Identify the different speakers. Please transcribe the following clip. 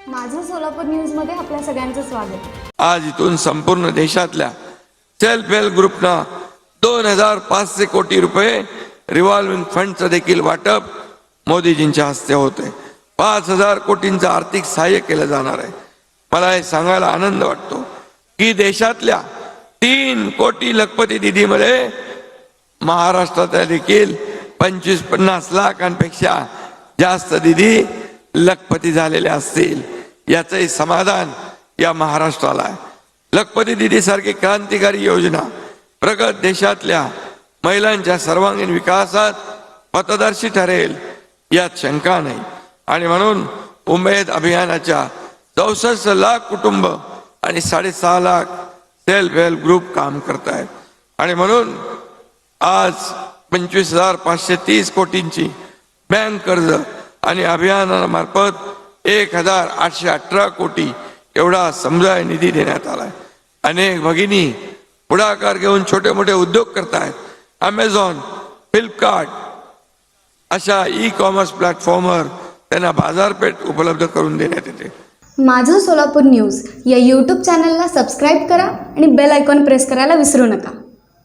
Speaker 1: सोलापूर न्यूजमध्ये आपल्या सगळ्यांचं स्वागत.
Speaker 2: आज इथून संपूर्ण देशातल्या सेल्फ हेल्प ग्रुपनं दोन हजार पाचशे कोटी रुपये रिव्हॉल्विंग फंडचं देखील वाटप मोदीजींच्या हस्ते होते पाच हजार कोटींचं आर्थिक सहाय्य केलं जाणार आहे. मला हे सांगायला आनंद वाटतो की देशातल्या तीन कोटी लखपती दिदीमध्ये महाराष्ट्रातल्या देखील पंचवीस पन्नास लाखांपेक्षा जास्त दिदी लखपती झालेले असतील. याचंही समाधान या महाराष्ट्राला आहे. लखपती दिदीसारखी क्रांतिकारी योजना प्रगत देशातल्या महिलांच्या सर्वांगीण विकासात पथदर्शी ठरेल यात शंका नाही. आणि म्हणून उमेद अभियानाच्या चौसष्ट लाख कुटुंब आणि साडेसहा लाख सेल्फ हेल्प ग्रुप काम करत आहेत आणि म्हणून आज पंचवीस हजार पाचशे तीस कोटींची बँक कर्ज आणि अभियानामार्फत एक हजार आठशे अठरा कोटी एवढा समुदाय निधी देण्यात आलाय. अनेक भगिनी पुढाकार घेऊन छोटे मोठे उद्योग करतायत. अमेझॉन फ्लिपकार्ट अशा ई कॉमर्स प्लॅटफॉर्मवर त्यांना बाजारपेठ उपलब्ध करून देण्यात येते.
Speaker 1: माझं सोलापूर न्यूज या यूट्यूब चॅनलला सबस्क्राईब करा आणि बेल आयकॉन प्रेस करायला विसरू नका.